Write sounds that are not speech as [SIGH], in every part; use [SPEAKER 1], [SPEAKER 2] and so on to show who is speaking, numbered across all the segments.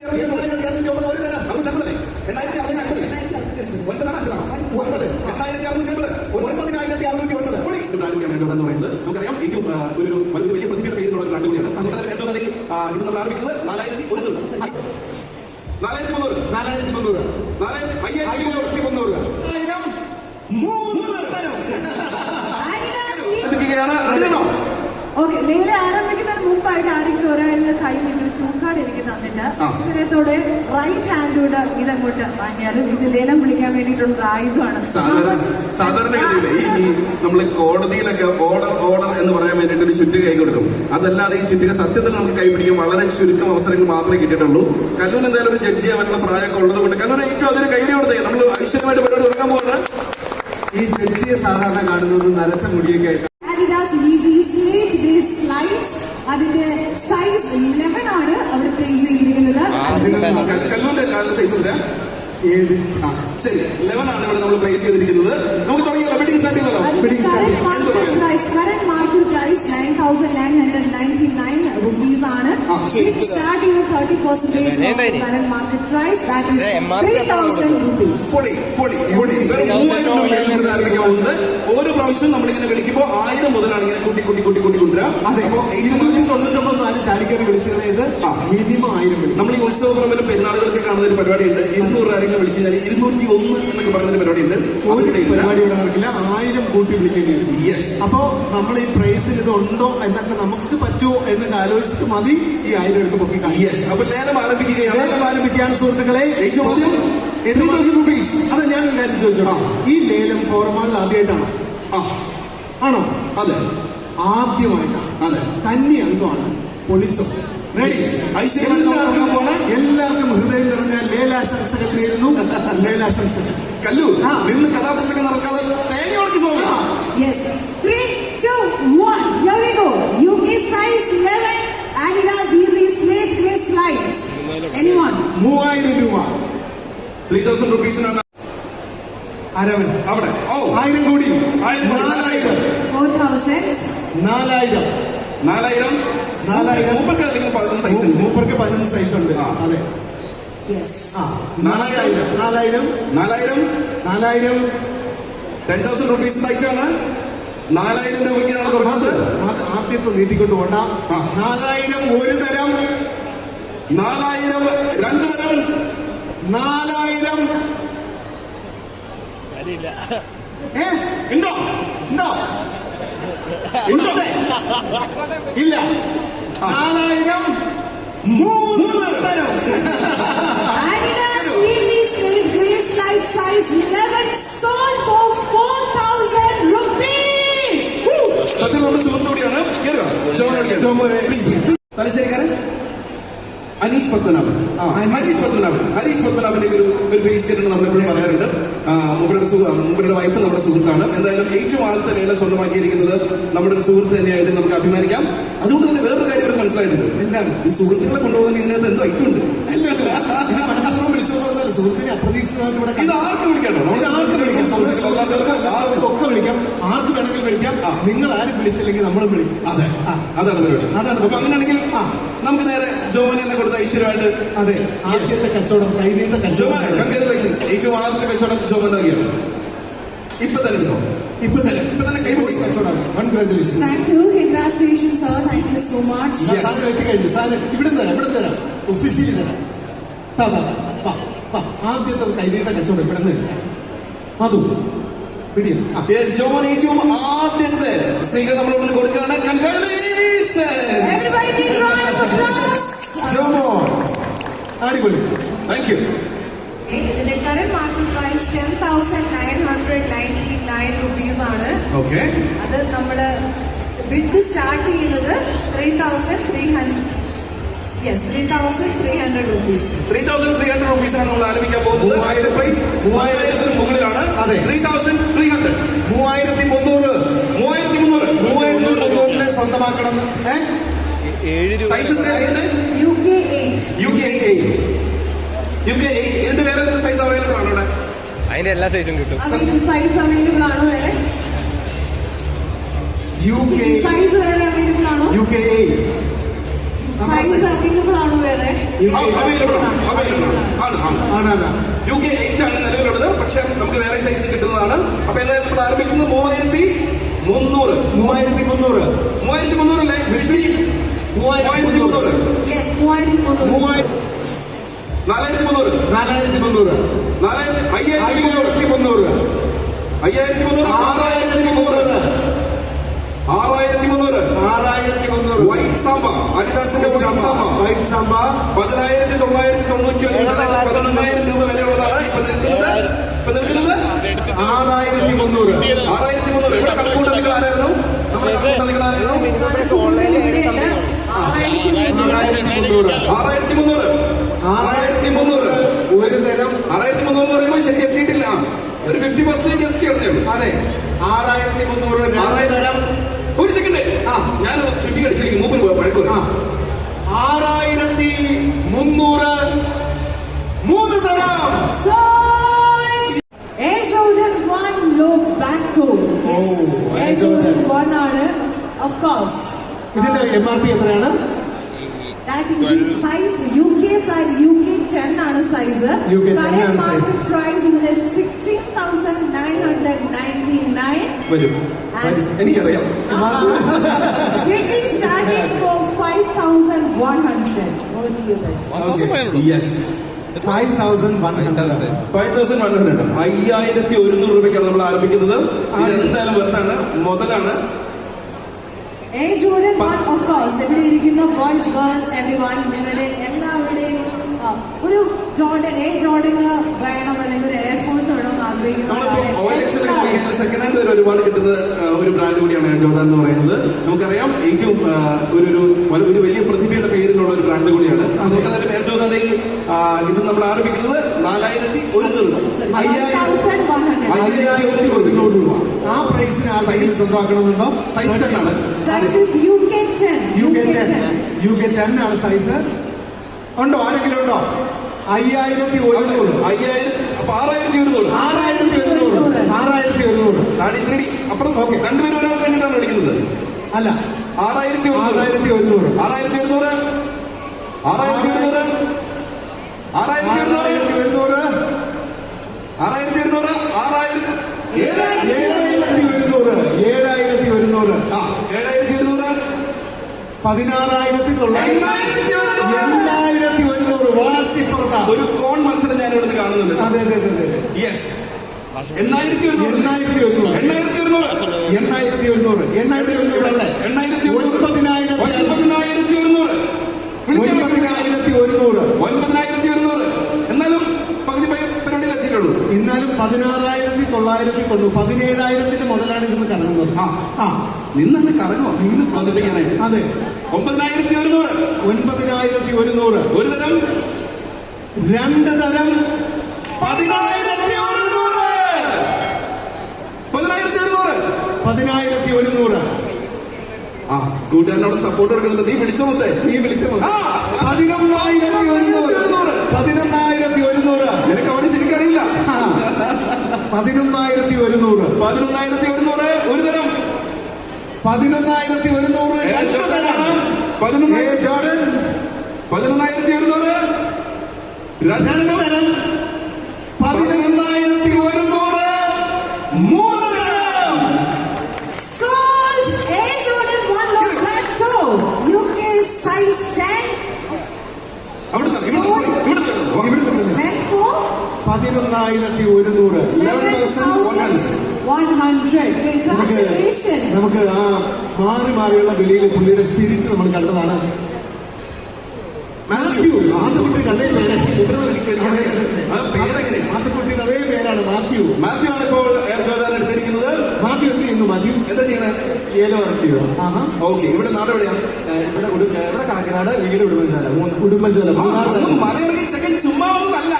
[SPEAKER 1] എണ്ണായിരത്തി അറുന്നൂറ്റി ഒമ്പത് ഒരു തരാം
[SPEAKER 2] നമുക്ക് അമ്പതല്ലേ എണ്ണായിരത്തി അറുന്നൂറ്റി അമ്പത് ഒൻപതാണ് അഞ്ചാണോ ഒൻപത് എണ്ണായിരത്തി അറുന്നൂറ്റി അമ്പത്
[SPEAKER 1] ഒൻപതിനായിരത്തി അറുന്നൂറ്റി ഒൻപത്
[SPEAKER 2] പൊളി ഒരു ബ്രാൻഡ് കൂടിയാണ് ഇവിടെ എന്ന് പറയുന്നത് നമുക്കറിയാം ഏറ്റവും ആ, ഒരു ഒരു ഒരു വലിയ പ്രതിഭയുടെ പേരിലുള്ള ഒരു ബ്രാൻഡ് കൂടിയാണ് അതുകൊണ്ട് തന്നെ ഏറ്റവും തന്നെ ഇത് നമ്മൾ ആരംഭിക്കുന്നത് നാലായിരത്തി ഒരു ദിവസം നാലായിരത്തി മുന്നൂറ്
[SPEAKER 1] നാലായിരത്തി മുന്നൂറ്
[SPEAKER 2] നാലായിരത്തി അയ്യായിരത്തി മുന്നൂറ്
[SPEAKER 1] അയ്യായിരത്തി മുന്നൂറ് ആയിരം മൂന്ന് തരം
[SPEAKER 2] ആരംഭിക്കുകയാണ് റെഡിയാണോ
[SPEAKER 3] ഓക്കെ ലേല ആരംഭിക്കുന്നതിന് മുമ്പായിട്ട് ആരെങ്കിലും ഒരാളുടെ കയ്യിൽ നിന്ന് ക്യൂ കാർഡ് എനിക്ക് തന്നിട്ട്
[SPEAKER 2] ആ.
[SPEAKER 3] ഐശ്വര്യത്തോടെ റൈറ്റ് ഹാൻഡോട് ഇതങ്ങോട്ട്. വാങ്ങിയാലും ഇത് ലേലം വിളിക്കാൻ വേണ്ടിയിട്ടുള്ള ആയുധമാണ്.
[SPEAKER 2] സാധാരണ സാധാരണ ഗതിയിൽ ഈ നമ്മൾ കോടതിയിലൊക്കെ ഓർഡർ ഓർഡർ എന്ന് പറയാൻ വേണ്ടിയിട്ട് ഒരു ചുറ്റിക കൈ കൊടുക്കും. അതല്ലാതെ ഈ ചുറ്റിക സത്യത്തിൽ നമുക്ക് കൈപിടിക്കാൻ വളരെ ചുരുക്കം അവസരങ്ങൾ മാത്രമേ കിട്ടിയിട്ടുള്ളൂ. കല്ലൂർ എന്തായാലും ഒരു ജഡ്ജി ആവാനുള്ള പ്രായമൊക്കെ ഉള്ളത് കൊണ്ട് കല്ലൂർ ഏറ്റവും അതിന് കൈഡി കൊടുത്തേ നമ്മൾ ഐശ്വര്യമായിട്ട് പരിപാടി തുടങ്ങാൻ പോകുന്നത്
[SPEAKER 1] ഈ ജഡ്ജിയെ സാധാരണ കാണുന്നത് നരച്ച മുടിയൊക്കെ ആയിട്ട്
[SPEAKER 2] ശരി ലെവൻ ആണ് ഇവിടെ നമ്മൾ പ്ലേസ് ചെയ്തിരിക്കുന്നത്. നമുക്ക് തുടങ്ങിയാലോ? വെഡിങ് സ്റ്റാർട്ട്
[SPEAKER 3] അതിന്റെ സ്റ്റാർട്ട്.
[SPEAKER 2] എന്ത് പറയുന്നു?
[SPEAKER 3] Current market price price 9999 rupees ആണ്.
[SPEAKER 2] ആ, ശരി.
[SPEAKER 3] It starting at 30 percentage of current market price that is is
[SPEAKER 4] uh, MRP
[SPEAKER 3] 3000 rupees.
[SPEAKER 2] പൊടി പൊടി പൊടി വെറും മൂവായിരം രൂപയ്ക്കാണ് ഇത് ആരംഭിക്കാൻ പോകുന്നത് ഓരോ പ്രാവശ്യം നമ്മളിങ്ങനെ വിളിക്കുമ്പോൾ ആയിരം മുതലാണ് ഇങ്ങനെ കൂട്ടി കൂട്ടി കൂട്ടി കൂട്ടി കൊണ്ടുവരാം.
[SPEAKER 1] അതെ.
[SPEAKER 2] അപ്പോ
[SPEAKER 1] ഇരുന്നൂറ്റി തൊണ്ണൂറ്റൊമ്പത് നാല് ചാടിക്കറി വിളിച്ചത് ഇത് മിനിമം ആയിരം വിളിക്കും.
[SPEAKER 2] നമ്മൾ ഈ ഉത്സവ പറമ്പിലും പെരുന്നാളുകളൊക്കെ കാണുന്ന ഒരു പരിപാടിയുണ്ട്. ഇരുന്നൂറ് ആരെങ്കിലും വിളിച്ചു കഴിഞ്ഞാൽ ഇരുന്നൂറ്റി ഒന്ന് എന്നൊക്കെ പറയുന്ന ഒരു പരിപാടിയുണ്ട്.
[SPEAKER 1] ഒരു പരിപാടി ഇവിടെ നടക്കില്ല. ആയിരം കൂട്ടി വിളിക്കേണ്ടി വരും.
[SPEAKER 2] യെസ്
[SPEAKER 1] അപ്പോ നമ്മൾ ഈ പ്രൈസിൽ ഇത് ഉണ്ടോ എന്നൊക്കെ നമുക്ക് പറ്റുമോ എന്നൊക്കെ ആലോചിച്ചിട്ട് മതി ഈ ആയിരം എടുത്ത് പൊക്കി
[SPEAKER 2] യെസ് അപ്പൊ നേരം ആരംഭിക്കുകയാണ്.
[SPEAKER 1] ആരംഭിക്കുകയാണ് സുഹൃത്തുക്കളെ.
[SPEAKER 2] അതെ ആദ്യം ത്രീ തൗസൻഡ് റുപ്പീസ്
[SPEAKER 1] അത് ഞാൻ ഒരു കാര്യം ചോദിച്ചോളാം ഈ ലേലം ഫോർമാളിൽ ആദ്യമായിട്ടാണോ?
[SPEAKER 2] ആ.
[SPEAKER 1] ആണോ?
[SPEAKER 2] അതെ.
[SPEAKER 1] ആദ്യമായിട്ടാണ്?
[SPEAKER 2] അതെ.
[SPEAKER 1] തന്നെ അംഗമാണ് പൊളിച്ചോ? എല്ലാവർക്കും ഹൃദയം നിറഞ്ഞ ലേലാശംസകൾ നേരുന്നു. ലേലാശംസകൾ
[SPEAKER 2] കല്ലു. നിന്ന് കഥാപ്രസംഗം നടക്കാതെ തേങ്ങ ഉണക്കി സോങ്ങാ
[SPEAKER 3] Yes. Three, two, one. Here we go. UK size 11 Adidas Yeezy Slate Grey Slides. Anyone?
[SPEAKER 1] മൂവായിരം രൂപ.
[SPEAKER 2] ത്രീ തൗസൻഡ് റുപ്പീസിനാണ്
[SPEAKER 1] അരവൻ.
[SPEAKER 2] അവിടെ. ഓ.
[SPEAKER 1] ആയിരം കൂടി.
[SPEAKER 2] ആയിരം.
[SPEAKER 1] നാലായിരം.
[SPEAKER 3] 4000.
[SPEAKER 1] നാലായിരം.
[SPEAKER 2] നാലായിരം?
[SPEAKER 1] നാലായിരം.
[SPEAKER 2] മൂപ്പർക്ക് അല്ലെങ്കിൽ പതിനൊന്ന് സൈസ് ഉണ്ട്.
[SPEAKER 1] മൂപ്പർക്ക് പതിനൊന്ന് സൈസ് ഉണ്ട്. അതെ. നാലായിരം. നാലായിരം.
[SPEAKER 2] നാലായിരം.
[SPEAKER 1] നാലായിരം.
[SPEAKER 2] ടെൻ തൗസൻഡ് റുപ്പീസ് അയച്ചാണ് നാലായിരം രൂപയ്ക്കാണ്
[SPEAKER 1] അത് ആദ്യത്തെ നീട്ടിക്കൊണ്ട് പോണ്ട. നാലായിരം ഒരു തരം.
[SPEAKER 2] നാലായിരം രണ്ട് തരം.
[SPEAKER 1] നാലായിരം. ഏ?
[SPEAKER 2] ഉണ്ടോ?
[SPEAKER 1] ഉണ്ടോ?
[SPEAKER 2] ഉണ്ടോ?
[SPEAKER 1] ഇല്ല. നാലായിരം മൂന്ന് തരം.
[SPEAKER 3] Adidas Yeezy Slate Grey Slide size 11 sold for 4000 rupees.
[SPEAKER 2] സത്യം നമ്മുടെ സുഹൃത്തോടെയാണ് തലശ്ശേരിക്കാരൻ? അനീഷ് പത്മനാഭൻ. ആ ഹരീഷ് പത്മനാഭൻ. ഹരീഷ് പത്മനാഭന്റെ ഒരു ഒരു ഫേസ് കിട്ടുന്ന നമ്മൾ എപ്പോഴും പറയാറുണ്ട്. മുമ്പരുടെ മുമ്പരുടെ വൈഫ് നമ്മുടെ സുഹൃത്താണ്. എന്തായാലും ഏറ്റവും ആദ്യത്തെ ലേലം സ്വന്തമാക്കിയിരിക്കുന്നത് നമ്മുടെ ഒരു സുഹൃത്ത് തന്നെയായിട്ട് നമുക്ക് അഭിമാനിക്കാം. അതുകൊണ്ട് തന്നെ വേറൊരു കാര്യം ഇവർക്ക് മനസ്സിലായിട്ടുണ്ട്.
[SPEAKER 1] എന്താണ്?
[SPEAKER 2] ഈ സുഹൃത്തുക്കളെ കൊണ്ടുപോകുന്ന ഇതിനകത്ത് എന്തോ ഐറ്റം ഉണ്ട്.
[SPEAKER 1] അല്ല, അല്ല. ഇത് മനഃപൂർവം വിളിച്ചോണ്ട് വന്നതല്ല. സുഹൃത്തിനെ അപ്രതീക്ഷിതമായിട്ട് ഇവിടെ
[SPEAKER 2] ഇത് ആർക്ക് വിളിക്കാട്ടോ
[SPEAKER 1] ഇത് ആർക്ക് വിളിക്കാം? നമ്മുടെ സുഹൃത്തുക്കൾക്ക് അല്ലാത്തവർക്ക് ഒക്കെ വിളിക്കാം. ആർക്ക് വേണമെങ്കിലും വിളിക്കാം. നിങ്ങൾ ആരും വിളിച്ചില്ലെങ്കിൽ നമ്മളും വിളിക്കും.
[SPEAKER 2] അതെ. അതാണ് പരിപാടി.
[SPEAKER 1] അതാണ്
[SPEAKER 2] അപ്പൊ അങ്ങനെയാണെങ്കിൽ
[SPEAKER 1] ആ.
[SPEAKER 2] നമുക്ക് നേരെ ജോമനി തന്നെ കൊടുത്ത ഐശ്വര്യമായിട്ട്
[SPEAKER 1] അതെ ആദ്യത്തെ കച്ചവടം കൈനീട്ട
[SPEAKER 2] ജോമൻ
[SPEAKER 1] കച്ചവടം
[SPEAKER 2] കൺഗ്രാറ്റുലേഷൻസ് ഏറ്റവും ആദ്യത്തെ കച്ചവടം ജോമൻ നൽകിയാണ്. ഇപ്പൊ തന്നെ എടുത്തോ?
[SPEAKER 1] ഇപ്പൊ തന്നെ.
[SPEAKER 2] ഇപ്പൊ തന്നെ കൈപൊടി
[SPEAKER 1] കച്ചവടം. Congratulation
[SPEAKER 3] you. So much
[SPEAKER 2] Yes.
[SPEAKER 1] സാധനം എത്തിക്കഴിഞ്ഞു സാധനം ഇവിടെ തരാം ഇവിടെ തരാം. ഒഫീഷ്യലി തരാം. താ. ആദ്യത്തെ കൈനീട്ട കച്ചവടം ഇവിടെ നിന്ന് മധു
[SPEAKER 2] Yes, ഏറ്റവും ആദ്യത്തെ സ്ത്രീകൾ നമ്മളോട് കൊടുക്കുകയാണ്.
[SPEAKER 1] അടിപൊളി.
[SPEAKER 2] താങ്ക് യു
[SPEAKER 3] ഇതിന്റെ current market price ten thousand nine hundred ninety nine rupees ആണ് അത് നമ്മൾ ബിഡ് സ്റ്റാർട്ട് ചെയ്യുന്നത് three thousand three hundred three thousand three hundred rupees
[SPEAKER 2] ആണ് നമ്മൾ ആരംഭിക്കാൻ പോകുന്നത്.
[SPEAKER 1] മൂവായിരം-
[SPEAKER 2] പ്രൈസ് മൂവായിരത്തിന് മുകളിലാണ്.
[SPEAKER 1] അതെ.
[SPEAKER 2] ത്രീ തൗസൻഡ് ത്രീ ഹൺഡ്രഡ്
[SPEAKER 1] മൂവായിരത്തി മുന്നൂറ്
[SPEAKER 2] മൂവായിരത്തി മുന്നൂറ്
[SPEAKER 1] മൂവായിരത്തി മുന്നൂറിനെ സ്വന്തമാക്കണം
[SPEAKER 4] രൂപ.
[SPEAKER 2] Sizes
[SPEAKER 3] U K eight
[SPEAKER 2] U K eight ഇതിന്റെ വേറെ ഏതെങ്കിലും സൈസ് അവൈലബിൾ ആണോ ഇവിടെ
[SPEAKER 4] അതിന്റെ എല്ലാ സൈസും കിട്ടും.
[SPEAKER 3] സൈസ് അവൈലബിൾ ആണോ വേറെ?
[SPEAKER 1] യു കെ
[SPEAKER 3] സൈസ് വേറെ അവൈലബിൾ ആണോ?
[SPEAKER 1] യു കെ
[SPEAKER 3] വേറെ
[SPEAKER 1] യു കെ
[SPEAKER 2] എയ്റ്റ് ആണ് നിലവിലുള്ളത്. പക്ഷെ നമുക്ക് വേറെ സൈസ് കിട്ടുന്നതാണ്. അപ്പൊ എന്തായാലും നമ്മൾ ആരംഭിക്കുന്നത് മൂവായിരത്തി മുന്നൂറ്.
[SPEAKER 1] മൂവായിരത്തി മുന്നൂറ്.
[SPEAKER 2] മൂവായിരത്തി മുന്നൂറല്ലേ മിസ്റ്റി മൂവായിരത്തി മുന്നൂറ്. നാലായിരത്തി മുന്നൂറ്.
[SPEAKER 1] നാലായിരത്തി മുന്നൂറ്.
[SPEAKER 2] നാലായിരത്തി അയ്യായിരത്തി മുന്നൂറ്.
[SPEAKER 1] അയ്യായിരത്തി മുന്നൂറ്.
[SPEAKER 2] ആറായിരത്തി മുന്നൂറ്. ആറായിരത്തി മുന്നൂറ്
[SPEAKER 1] ആറായിരത്തി മുന്നൂറ്
[SPEAKER 2] വൈറ്റ് സാമ്പ അനിദാസിന്റെ വൈറ്റ് സാമ്പ
[SPEAKER 1] വൈറ്റ് സാമ്പ
[SPEAKER 2] പതിനായിരത്തി തൊള്ളായിരത്തി തൊണ്ണൂറ്റി ഒൻപത് പതിനൊന്നായിരം രൂപ വിലയുള്ളതാണ് ഇപ്പൊ നിൽക്കുന്നത്. ഇപ്പൊ നിൽക്കുന്നത്?
[SPEAKER 1] ആറായിരത്തി മുന്നൂറ്
[SPEAKER 2] ആറായിരത്തി മുന്നൂറ് ഇവിടെ കണക്കൂട്ട ആരായിരുന്നു?
[SPEAKER 3] ആറായിരത്തി
[SPEAKER 1] മുന്നൂറ്
[SPEAKER 2] ആറായിരത്തി മുന്നൂറ് ആറായിരത്തി മുന്നൂറ്
[SPEAKER 1] ഒരു തരം
[SPEAKER 2] ആറായിരത്തി മുന്നൂറ് പറയുമ്പോൾ ശരി എത്തിയിട്ടില്ല. ഒരു ഫിഫ്റ്റി പെർസെന്റേജ് ജസ്റ്റ് കിടന്നേ
[SPEAKER 1] അതെ. ആറായിരത്തി മുന്നൂറ്
[SPEAKER 2] ഒരു ഞാൻ ചുറ്റി കടിച്ചിരിക്കും മൂപ്പിന് പോയ പഴക്കൂർ
[SPEAKER 1] ആ ആറായിരത്തി മുന്നൂറ് മൂന്ന് തരം
[SPEAKER 3] Sold! Air Jordan 1 low back toe. Yes.
[SPEAKER 1] Oh,
[SPEAKER 3] Air
[SPEAKER 1] Air
[SPEAKER 3] Jordan
[SPEAKER 1] Jordan.
[SPEAKER 3] 1 ആണ്. Of course.
[SPEAKER 1] ഇതിന്റെ എം ആർ പി എത്രയാണ്
[SPEAKER 3] That is size. UK size UK 10 ആണ് സൈസ്
[SPEAKER 1] UK 10
[SPEAKER 3] Current
[SPEAKER 1] ആണ് size.
[SPEAKER 3] market price ഇതിന് 16,999.
[SPEAKER 2] വരും.
[SPEAKER 3] And
[SPEAKER 2] എനിക്കറിയാം. [LAUGHS]
[SPEAKER 3] Weekly starting for 5,100. Over to you guys.
[SPEAKER 2] Yes
[SPEAKER 1] five thousand one hundred
[SPEAKER 2] five thousand one hundred അയ്യായിരത്തി ഒരുന്നൂറ് രൂപയ്ക്കാണ് നമ്മൾ ആരംഭിക്കുന്നത്. ഇത് എന്തായാലും വെർത്താണ് മുതലാണ്
[SPEAKER 3] Air Jordan 1 of course ഇവിടെ ഇരിക്കുന്ന ബോയ്സ് ഗേൾസ് എവറി വൺ നിങ്ങളുടെ എല്ലാവരുടെയും ഒരു ജോർഡൻ എ ജോർഡന് വേണം അല്ലെങ്കിൽ ഒരു എയർഫോഴ്സ് വേണമെന്ന് ആഗ്രഹിക്കുന്ന
[SPEAKER 2] സെക്കൻഡ് ഹാൻഡ് വരെ ഒരുപാട് കിട്ടുന്ന ഒരു ബ്രാൻഡ് കൂടിയാണ് ജോർദാൻ എന്ന് പറയുന്നത്. നമുക്കറിയാം ഏറ്റവും ഒരു ഒരു വലിയ പ്രതിഭയുടെ പേരിലുള്ള ഒരു ബ്രാൻഡ് കൂടിയാണ്. അതുകൊണ്ട് തന്നെ പേര് ആ, ഇത് നമ്മൾ ആരംഭിക്കുന്നത് നാലായിരത്തി ഒരുന്നൂറ്.
[SPEAKER 1] അയ്യായിരത്തി ഒരുന്നൂറ് രൂപ. ആ പ്രൈസിന് ആ സൈസ് സ്വന്തമാക്കണമെന്നുണ്ടോ?
[SPEAKER 2] സൈസ് ടെൻ ആണ്.
[SPEAKER 3] U K ten
[SPEAKER 1] U K ten ആണ് സൈസ് ഉണ്ടോ? ആരെങ്കിലും ഉണ്ടോ? അയ്യായിരത്തി ഒരുന്നൂറ്.
[SPEAKER 2] അയ്യായിരം അപ്പൊ ആറായിരത്തി ഒരുന്നൂറ്.
[SPEAKER 1] ആറായിരത്തി ഒരുന്നൂറ്. ആറായിരത്തി ഒരുന്നൂറ്.
[SPEAKER 2] താടി ത്രീ അപ്പുറം
[SPEAKER 1] ഓക്കെ.
[SPEAKER 2] രണ്ടുപേരും ഒരാൾക്ക് വേണ്ടിയിട്ടാണ് വിളിക്കുന്നത്
[SPEAKER 1] അല്ല.
[SPEAKER 2] ആറായിരത്തി
[SPEAKER 1] ആറായിരത്തി ഒരുന്നൂറ്.
[SPEAKER 2] ആറായിരത്തി ഒരുന്നൂറ്. ആറായിരത്തി ഒരുന്നൂറ്. ആറായിരത്തി ഒരുന്നൂറ്.
[SPEAKER 1] ആറായിരത്തി ഒരുന്നൂറ്.
[SPEAKER 2] ആറായിരത്തി ആറായിരം. ഏഴായിരത്തി
[SPEAKER 1] ഏഴായിരത്തി ഒരുന്നൂറ്. ഏഴായിരത്തി ഒരുന്നൂറ്.
[SPEAKER 2] ആ ഏഴായിരത്തി ഒരുന്നൂറ്.
[SPEAKER 1] പതിനാറായിരത്തി തൊള്ളായിരത്തി
[SPEAKER 2] ഒരു കോൺ മത്സരം ഞാൻ ഇവിടുന്ന് കാണുന്നുണ്ട്.
[SPEAKER 1] അതെ അതെ അതെ അതെ
[SPEAKER 2] യെസ് എണ്ണായിരത്തി ഒരുന്നൂറ്
[SPEAKER 1] എണ്ണായിരത്തി ഒരുന്നൂറ്
[SPEAKER 2] എണ്ണായിരത്തി ഒരുന്നൂറ്
[SPEAKER 1] എണ്ണായിരത്തി ഒരുന്നൂറ് എണ്ണായിരത്തി ഒരുന്നൂറ്
[SPEAKER 2] എണ്ണായിരത്തി
[SPEAKER 1] ഒൻപതിനായിരത്തി
[SPEAKER 2] ഒൻപതിനായിരത്തി ഒരുന്നൂറ്
[SPEAKER 1] ഒൻപതിനായിരത്തി ഒരുന്നൂറ്
[SPEAKER 2] ഒൻപതിനായിരത്തി ഒരുന്നൂറ് എന്നാലും പകുതി പരിപാടിയിൽ എത്തിയിട്ടുള്ളൂ.
[SPEAKER 1] എന്നാലും പതിനാറായിരത്തി തൊള്ളായിരത്തി തൊണ്ണൂറ് പതിനേഴായിരത്തിന്റെ മുതലാണ് ഇന്ന് കറങ്ങുന്നത്.
[SPEAKER 2] ആ.
[SPEAKER 1] ആ.
[SPEAKER 2] നിന്നാണ് കറങ്ങോ നിന്ന് പതിപ്പിക്കാനായിട്ട്
[SPEAKER 1] അതെ.
[SPEAKER 2] ഒമ്പതിനായിരത്തി ഒരുന്നൂറ്
[SPEAKER 1] ഒൻപതിനായിരത്തി ഒരുന്നൂറ്
[SPEAKER 2] ഒരു തരം
[SPEAKER 1] രണ്ട് തരം
[SPEAKER 2] പതിനായിരത്തി ഒരുന്നൂറ് പതിനായിരത്തി ഒരുന്നൂറ്
[SPEAKER 1] പതിനായിരത്തി ഒരുന്നൂറ്
[SPEAKER 2] ആ കൂട്ടുകാരനോട് സപ്പോർട്ട് കൊടുക്കുന്നുണ്ട്. നീ വിളിച്ച മുത്തേ?
[SPEAKER 1] നീ വിളിച്ച. പതിനൊന്നായിരത്തി ഒരുന്നൂറ് പതിനൊന്നായിരത്തി ഒരുന്നൂറ്
[SPEAKER 2] നിനക്ക് അവിടെ ശരിക്കറിയില്ല.
[SPEAKER 1] പതിനൊന്നായിരത്തി ഒരുന്നൂറ്
[SPEAKER 2] പതിനൊന്നായിരത്തി ഒരുന്നൂറ് ഒരു തരം.
[SPEAKER 1] പതിനൊന്നായിരത്തി ഒരുന്നൂറ്
[SPEAKER 2] പതിനൊന്നായിരത്തി ഒരുന്നൂറ് രണ്ട് തരം
[SPEAKER 1] പതിനൊന്നായിരത്തി ഒരുന്നൂറ് മൂന്ന് തരം.
[SPEAKER 3] Sold Air Jordan 1 low black toe. UK size 10.
[SPEAKER 2] അവിടെ തന്നെ ഇവിടെ തന്നെ, ഇവിടെ തന്നെ വാ.
[SPEAKER 1] ഇവിടെ നിന്ന്
[SPEAKER 3] Meant for
[SPEAKER 1] പതിനൊന്നായിരത്തി ഒരുന്നൂറ്. നമുക്ക് ആ മാറി മാറിയുള്ള വിലയിൽ പുള്ളിയുടെ സ്പിരിറ്റ് നമ്മൾ കണ്ടതാണ്. മാത്തുക്കുട്ടിയുടെ അതേ പേര്
[SPEAKER 2] ഇവിടെ നിന്ന് വിളിക്കുക, എനിക്ക് ആ പേരെങ്ങനെ?
[SPEAKER 1] മാത്തുക്കുട്ടിയുടെ അതേ പേരാണ് മാത്യു.
[SPEAKER 2] മാത്യു ആണ് ഇപ്പോൾ എയർ ജോർദാൻ എടുത്തിരിക്കുന്നത്.
[SPEAKER 1] മാത്യു എന്ത് ചെയ്യുന്നു മാത്യു?
[SPEAKER 2] എന്താ
[SPEAKER 5] ഏലോ വർക്ക്
[SPEAKER 1] ആഹാ.
[SPEAKER 2] ഓക്കെ ഇവിടെ നാട് എവിടെയാണ്
[SPEAKER 5] ഇവിടെ ഇവിടെ കാക്കനാട് വീട് ഉടുമ്പൻചാല.
[SPEAKER 1] ഉടുമ്പൻചോല.
[SPEAKER 2] മലയിറങ്ങി ചെക്കൻ ചുമ്മാ ഒന്നല്ല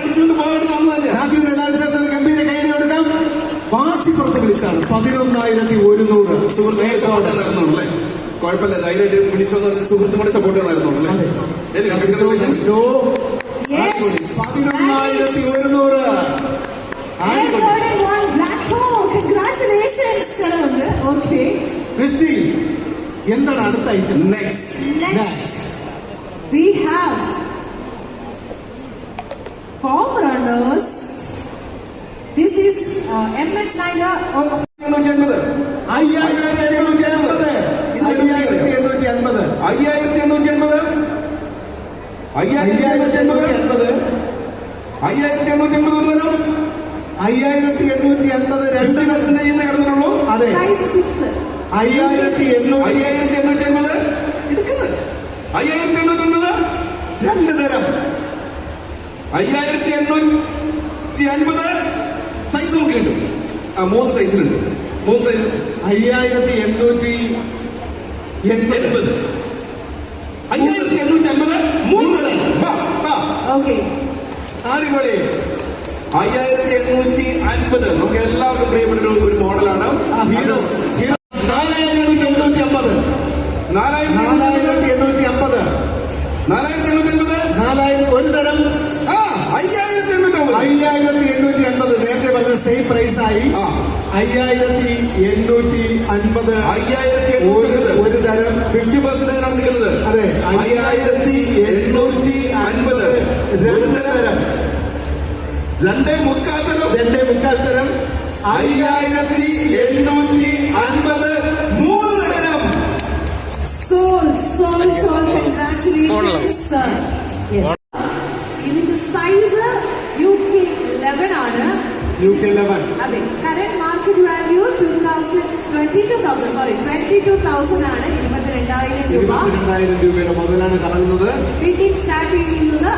[SPEAKER 2] അടിച്ചുകൊണ്ട് പോകാൻ വന്നതല്ലേ? വന്നത്
[SPEAKER 1] മാത്യുവിന് എല്ലാവരും ചേർത്ത് ഒരു ഗംഭീര കൈഡി കൊടുക്കാം. വാശിപ്പുറത്ത് വിളിച്ചാണ്. പതിനൊന്നായിരത്തി ഒരുന്നൂറ്.
[SPEAKER 2] സുഹൃത്തുക്കളെ അല്ലേ കുഴപ്പമില്ല. ധൈര്യമായിട്ട് വിളിച്ചോന്ന് പറഞ്ഞ സുഹൃത്തുക്കളെ സപ്പോർട്ട് നടന്നുള്ളൂ അല്ലേ Congratulations
[SPEAKER 1] to
[SPEAKER 3] yes.
[SPEAKER 1] പതിനൊന്നായിരത്തി ഒരുന്നൂറ് എന്താണ് അടുത്ത
[SPEAKER 2] Next.
[SPEAKER 3] Next. We have form runners.
[SPEAKER 2] This is
[SPEAKER 1] uh, M. Snyder. അയ്യായിരത്തി എണ്ണൂറ്റി എൺപത്
[SPEAKER 2] അയ്യായിരത്തി എണ്ണൂറ്റി എൺപത്. ഒരു തരം.
[SPEAKER 1] അയ്യായിരത്തി എണ്ണൂറ്റി എൺപത് രണ്ട്
[SPEAKER 2] ചെയ്യുന്ന കിടന്നിട്ടുള്ളൂ
[SPEAKER 1] അതെ. അയ്യായിരത്തി എണ്ണൂറ്റി
[SPEAKER 2] അയ്യായിരത്തി എണ്ണൂറ്റി എൺപത്. എടുക്കുന്നത്. അയ്യായിരത്തി എണ്ണൂറ്റി എൺപത്.
[SPEAKER 1] രണ്ട് തരം.
[SPEAKER 2] അയ്യായിരത്തി എണ്ണൂറ്റി അൻപത്. സൈസ് നമുക്ക് കിട്ടും ആ മൂന്ന് സൈസിലുണ്ട് മൂന്ന് സൈസ്
[SPEAKER 1] അയ്യായിരത്തി എണ്ണൂറ്റി എൺപത്. അടിപൊളി
[SPEAKER 2] അയ്യായിരത്തി എണ്ണൂറ്റി അൻപത്. നമുക്ക് എല്ലാവർക്കും പ്രിയപ്പെട്ട ഒരു- മോഡലാണ്.
[SPEAKER 1] Heroes hero. നാലായിരത്തി എണ്ണൂറ്റി അമ്പത്
[SPEAKER 2] നാലായിരത്തി
[SPEAKER 1] എണ്ണൂറ്റി അമ്പത്
[SPEAKER 2] നാലായിരത്തി എണ്ണൂറ്റി
[SPEAKER 1] നാലായിരത്തി ഒരു തരം.
[SPEAKER 2] ആ അയ്യായിരത്തി എണ്ണൂറ്റി അമ്പത്
[SPEAKER 1] അയ്യായിരത്തി എണ്ണൂറ്റി അൻപത്. നേരത്തെ പറഞ്ഞ സെയിം പ്രൈസ് ആയി. അയ്യായിരത്തി എണ്ണൂറ്റി അൻപത്.
[SPEAKER 2] അയ്യായിരത്തി
[SPEAKER 1] ഒരു തരം.
[SPEAKER 2] ഫിഫ്റ്റി പെർസെന്റേജിനാണ് നിൽക്കുന്നത്.
[SPEAKER 1] അതെ
[SPEAKER 2] അയ്യായിരത്തി
[SPEAKER 1] രണ്ടേ
[SPEAKER 2] മുക്കാൽ തരം.
[SPEAKER 1] രണ്ടേ മുക്കാൽ തരം. അയ്യായിരത്തി എണ്ണൂറ്റി അൻപത് മൂന്ന് തരം
[SPEAKER 3] sole sole sole. Congratulations sir ഇതിന്റെ സൈസ് യു കെ ലെവൻ ആണ്.
[SPEAKER 1] യു കെ ലെവൻ
[SPEAKER 3] അതെ. Current market value two thousand twenty two thousand sorry twenty two thousand ആണ്. ഇരുപത്തിരണ്ടായിരം രൂപ.
[SPEAKER 1] ഇരുപത്തിരണ്ടായിരം രൂപയുടെ മുതലാണ് കറങ്ങുന്നത്.
[SPEAKER 3] ബിഡിംഗ് സ്റ്റാർട്ട് ചെയ്യുന്നത്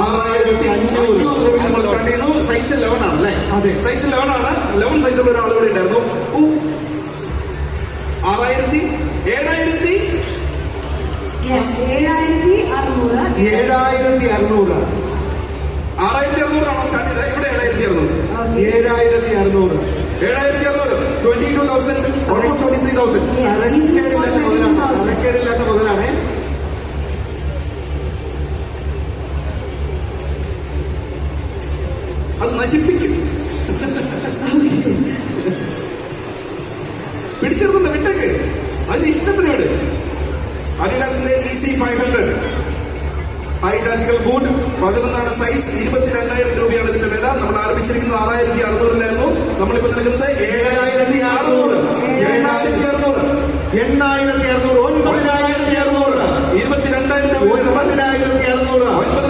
[SPEAKER 3] ആറായിരത്തി അഞ്ഞൂറ്
[SPEAKER 2] രൂപ നമ്മൾ സ്റ്റാർട്ട് ചെയ്യുന്നു. സൈസ് ലെവൻ ആണ് അല്ലേ
[SPEAKER 1] അതെ.
[SPEAKER 2] സൈസ് ലെവൻ ആണ്. ലെവൻ സൈസുള്ള ഒരാൾ ഇവിടെ ഉണ്ടായിരുന്നു. ആറായിരത്തി ഏഴായിരത്തി?
[SPEAKER 3] ഏഴായിരത്തി അറുന്നൂറ്
[SPEAKER 1] ഏഴായിരത്തി അറുന്നൂറ്.
[SPEAKER 2] ആറായിരത്തി അറുന്നൂറാണോ സ്റ്റാർട്ട് ചെയ്തത്? ഇവിടെ ഏഴായിരത്തി അറുന്നൂറ്
[SPEAKER 1] ഏഴായിരത്തി അറുന്നൂറ്
[SPEAKER 2] ഏഴായിരത്തി അറുന്നൂറ് twenty two thousand almost twenty three thousand
[SPEAKER 1] അരക്കേടില്ലാത്ത മുതലാണ്.
[SPEAKER 2] നശിപ്പിക്കും. പിടിച്ചെടുത്തുണ്ട് വിട്ടേക്ക്. അതിന് ഇഷ്ടത്തിന് വിട് അഡിഡാസിന്റെ E C five hundred high tactical boot പതിനൊന്നാണ് size ഇരുപത്തിരണ്ടായിരം രൂപയാണ് ഇതിന്റെ വില. നമ്മൾ ആരംഭിച്ചിരിക്കുന്നത് ആറായിരത്തി അറുന്നൂറിലായിരുന്നു. നമ്മളിപ്പോ നിൽക്കുന്നത് ഏഴായിരത്തി അറുന്നൂറ്. എണ്ണായിരത്തി അറുന്നൂറ്.
[SPEAKER 1] എണ്ണായിരത്തി അറുന്നൂറ്. ഒൻപതിനായിരത്തി അറുന്നൂറ്.
[SPEAKER 2] ഇരുപത്തിരണ്ടായിരത്തി രൂപ
[SPEAKER 1] ഒൻപതിനായിരത്തി അറുന്നൂറ്.
[SPEAKER 2] ഒൻപതിനായിരത്തി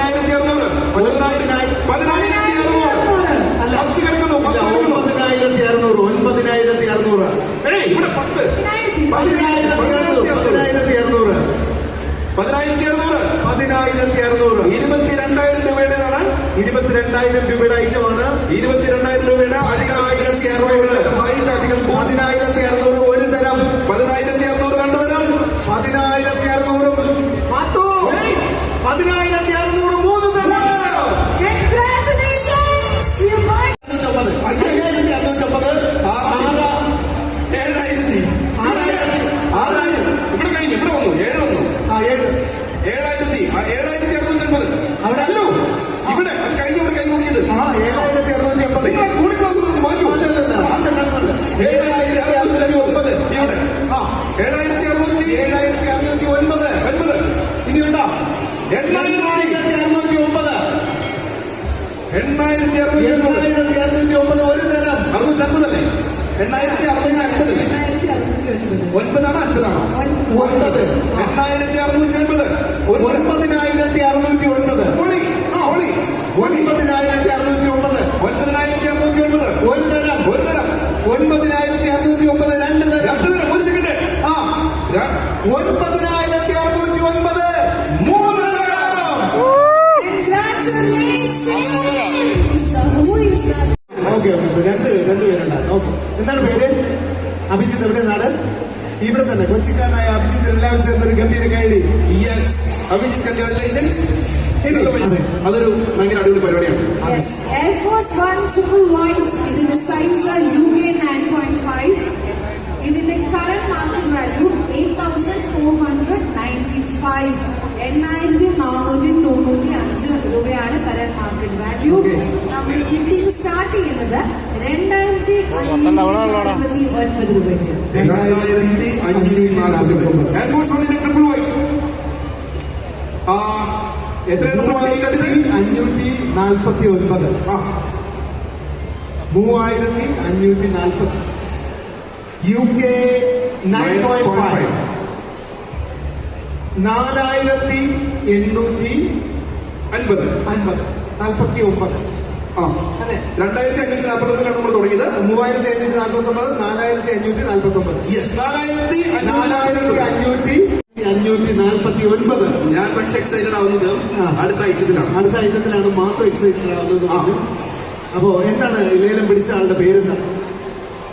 [SPEAKER 3] രണ്ടായിരത്തി അറുന്നൂറ്റി അൻപത്.
[SPEAKER 2] ഒൻപതാണോ അൻപതാണോ?
[SPEAKER 1] ഒൻപത്.
[SPEAKER 2] എണ്ണായിരത്തി അറുന്നൂറ്റി അൻപത്.
[SPEAKER 1] ഒൻപതിനായിരത്തി അറുന്നൂറ്റി ഒൻപത്.
[SPEAKER 2] ഒളി. പൊളി
[SPEAKER 1] ഒൻപതിനായിരത്തി അറുന്നൂറ്റി ഇവിടെ തന്നെ കൊച്ചിക്കാരനായ അഭിജിത്ത് എല്ലാവരും ചേർന്നൊരു ഗംഭീര കൈഡി
[SPEAKER 2] യെസ് അഭിജിത്ത് കൺഗ്രാറ്റുലേഷൻസ് അതൊരു ഭയങ്കര അടിപൊളി പരിപാടിയാണ്.
[SPEAKER 3] Yes, Air Force One Triple ഇതിന്റെ size U K nine point five ഇതിന്റെ current market value eight thousand four hundred ninety five എണ്ണായിരത്തി നാനൂറ്റി തൊണ്ണൂറ്റി അഞ്ച് രൂപയാണ് കറന്റ് മാർക്കറ്റ് വാല്യൂ നമ്മൾ ബിഡിംഗ് സ്റ്റാർട്ട് ചെയ്യുന്നത് രണ്ടായിരത്തി അഞ്ഞൂറ്റി ഒൻപത് രൂപയ്ക്ക്.
[SPEAKER 2] രണ്ടായിരത്തി അഞ്ഞൂറ്റി നാൽപ്പത്തി
[SPEAKER 1] ഒൻപത് അഞ്ഞൂറ്റി നാൽപ്പത്തി ഒൻപത്
[SPEAKER 2] ആ
[SPEAKER 1] മൂവായിരത്തി അഞ്ഞൂറ്റി നാൽപ്പത് U K nine point five നാലായിരത്തി എണ്ണൂറ്റി
[SPEAKER 2] അൻപത്.
[SPEAKER 1] അൻപത്. നാൽപ്പത്തി ഒമ്പത്
[SPEAKER 2] ആ.
[SPEAKER 1] അല്ലെ?
[SPEAKER 2] രണ്ടായിരത്തി അഞ്ഞൂറ്റി നാൽപ്പത്തൊമ്പതിലാണ് നമ്മൾ തുടങ്ങിയത്.
[SPEAKER 1] മൂവായിരത്തി അഞ്ഞൂറ്റി നാൽപ്പത്തി ഒമ്പത് നാലായിരത്തി അഞ്ഞൂറ്റി നാൽപ്പത്തി ഒമ്പത്
[SPEAKER 2] യെസ് നാലായിരത്തി
[SPEAKER 1] നാലായിരത്തി
[SPEAKER 2] അഞ്ഞൂറ്റി
[SPEAKER 1] അഞ്ഞൂറ്റി നാൽപ്പത്തി ഒൻപത്
[SPEAKER 2] ഞാൻ പക്ഷെ എക്സൈറ്റഡ് ആവുന്നത് അടുത്ത ഐറ്റത്തിലാണ്
[SPEAKER 1] അടുത്ത ഐറ്റത്തിലാണ് മാത്രം എക്സൈറ്റഡ് ആവുന്നത് അപ്പോ എന്താണ് ലേലം പിടിച്ച ആളുടെ പേരെന്താ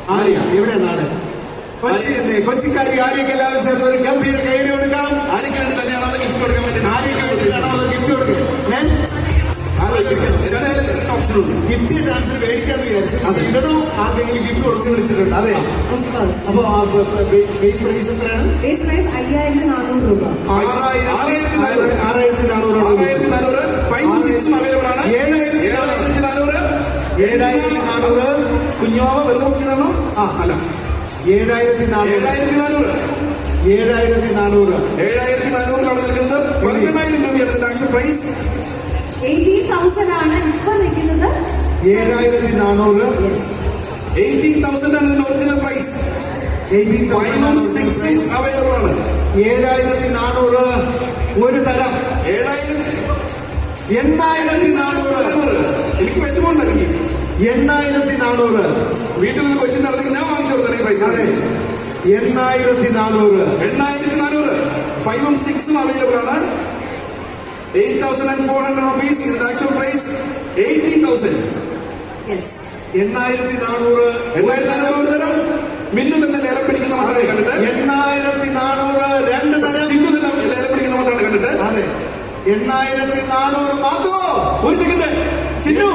[SPEAKER 1] ആര്യ. എവിടെയാണ് നാട്? കൊച്ചി കൊച്ചിക്കാരി ആര്യക്ക് എല്ലാവരും ചേർന്ന് ഒരു ഗംഭീര കൈയടി കൊടുക്കാം.
[SPEAKER 2] ആര്യക്ക് വേണ്ടി തന്നെയാണ് അത് ഗിഫ്റ്റ് കൊടുക്കാൻ വേണ്ടി
[SPEAKER 1] ആര്യക്ക് വേണ്ടിയിട്ടാണോ അത് ഗിഫ്റ്റ്
[SPEAKER 2] ഉണ്ട്.
[SPEAKER 1] കിട്ടിയ ചാൻസ് മേടിക്കാന്ന് വിചാരിച്ചു.
[SPEAKER 2] അത്.
[SPEAKER 1] ഇടണോ? ആർക്കെങ്കിലും ഗിഫ്റ്റ് കൊടുക്കുന്ന വിളിച്ചിട്ടുണ്ട് അതെ. അപ്പൊ ബേസ് പ്രൈസ് എത്രയാണ്?
[SPEAKER 3] ബേസ് പ്രൈസ് അയ്യായിരത്തി നാനൂറ് രൂപ.
[SPEAKER 1] ആറായിരത്തി
[SPEAKER 2] ആറായിരത്തി നാനൂറ്.
[SPEAKER 1] ആറായിരത്തി
[SPEAKER 2] നാനൂറ്. ഫൈവ് സിക്സും അവൈലബിൾ ആണ്.
[SPEAKER 1] ഏഴായിരത്തി
[SPEAKER 2] ഏഴായിരത്തി നാനൂറ്.
[SPEAKER 1] ഏഴായിരത്തി നാനൂറ്.
[SPEAKER 2] കുഞ്ഞാവ വെറുതെ നോക്കിയതാണോ
[SPEAKER 1] ആ.
[SPEAKER 2] അല്ല.
[SPEAKER 1] ഏഴായിരത്തി നാനൂറ്
[SPEAKER 2] ഏഴായിരത്തി നാനൂറ്
[SPEAKER 1] ഏഴായിരത്തി നാനൂറ്
[SPEAKER 2] ഏഴായിരത്തി നാനൂറിലാണ് നിൽക്കുന്നത് പതിനെണ്ണായിരം രൂപയാണ് ആക്ഷൻ പ്രൈസ്.
[SPEAKER 3] എയ്റ്റീൻ തൗസൻഡ് ആണ് ഇപ്പൊ നിൽക്കുന്നത്.
[SPEAKER 1] ഏഴായിരത്തി നാനൂറ്
[SPEAKER 2] എയ്റ്റീൻ തൗസൻഡ് ആണ് ഇതിന്റെ original price
[SPEAKER 1] eighteen
[SPEAKER 2] five six available ആണ്.
[SPEAKER 1] ഏഴായിരത്തി നാനൂറ് ഒരു തരം.
[SPEAKER 2] ഏഴായിരത്തി
[SPEAKER 1] എണ്ണായിരത്തി നാനൂറ്
[SPEAKER 2] എനിക്ക് വിഷമമുണ്ട് എനിക്ക്.
[SPEAKER 1] എണ്ണായിരത്തി നാനൂറ്
[SPEAKER 2] വീട്ടിൽ നിന്ന് കൊച്ചിൻ നടത്തി
[SPEAKER 1] അതെ. എണ്ണായിരത്തി നാനൂറ്.
[SPEAKER 2] എണ്ണായിരത്തി നാനൂറ്. ഫൈവും സിക്സും അവൈലബിൾ ആണ്. Eight thousand and four hundred rupees ഇതിന്റെ ആക്ച്വൽ പ്രൈസ് എയ്റ്റീൻ തൗസൻഡ്
[SPEAKER 1] എണ്ണായിരത്തി നാനൂറ്.
[SPEAKER 2] എണ്ണായിരത്തി നാനൂറ് തരം. മിന്നു തന്നെ ലേലം പിടിക്കുന്ന മാത്രമേ കണ്ടിട്ട്.
[SPEAKER 1] എണ്ണായിരത്തി നാനൂറ് രണ്ട് തരം.
[SPEAKER 2] ചിന്നു തന്നെ ലേലം പിടിക്കുന്ന മാത്രമാണ് കണ്ടിട്ട്.
[SPEAKER 1] അതെ. എണ്ണായിരത്തി നാനൂറ് മാത്രമോ
[SPEAKER 2] ഒരു സെക്കൻഡ് ചിന്നു.